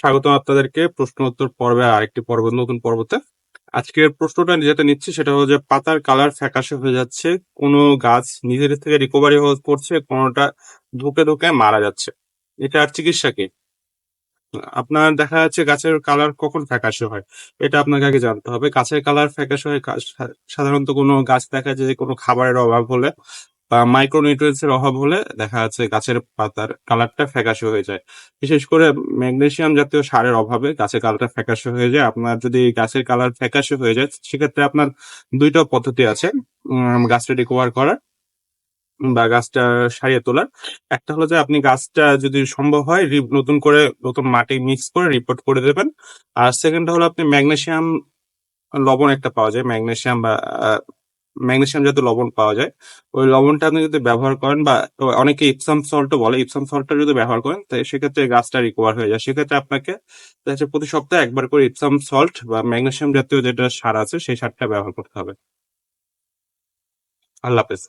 স্বাগত আপনাদেরকে প্রশ্ন উত্তর পর্বে আরেকটি পর্ব, নতুন পর্বতে। আজকের প্রশ্নটা যেটা নিচ্ছি সেটা হলো যে, পাতার কালার ফ্যাকাশে হয়ে যাচ্ছে, কোনো গাছ নিজের থেকে রিকভারি করছে কোনোটা ধুকে ধুকে মারা যাচ্ছে। এটা আর চিকিৎসা কি? আপনার দেখা যাচ্ছে গাছের কালার কখন ফ্যাকাশে হয়, এটা আপনাকে আগে জানতে হবে। গাছের কালার ফ্যাকাশে হয় সাধারণত কোনো গাছ দেখা যায় যে কোনো খাবারের অভাব হলে বা মাইক্রোনিউট্রিয়েন্টস এর অভাব হলে দেখা যাচ্ছে গাছের পাতার কালারটা ফ্যাকাশে হয়ে যায়। বিশেষ করে ম্যাগনেসিয়াম জাতীয় সারের অভাবে গাছের কালারটা ফ্যাকাশে হয়ে যায়। আপনার যদি গাছের কালার ফ্যাকাশে হয়ে যায়, সেক্ষেত্রে আপনার দুইটা পদ্ধতি আছে গাছটা রিকভার করার বা গাছটা সারিয়ে তোলার। একটা হলো যে আপনি গাছটা যদি সম্ভব হয় নতুন করে নতুন মাটি মিক্স করে রিপোর্ট করে দেবেন। আর সেকেন্ড হলো আপনি ম্যাগনেসিয়াম লবণ একটা পাওয়া যায় ম্যাগনেসিয়াম বা ম্যাগনেসিয়াম জাতীয় লবণ পাওয়া যায়। ওই লবণটা আপনি যদি ব্যবহার করেন বা অনেকে ইপসাম সল্টও বলে, ইপসাম সল্টটা যদি ব্যবহার করেন, তাই সেক্ষেত্রে গাছটা রিকভার হয়ে যায়। সেক্ষেত্রে আপনাকে প্রতি সপ্তাহে একবার করে ইপসাম সল্ট বা ম্যাগনেশিয়াম জাতীয় যেটা সার আছে, সেই সারটা ব্যবহার করতে হবে। আল্লাহ হাফেজ।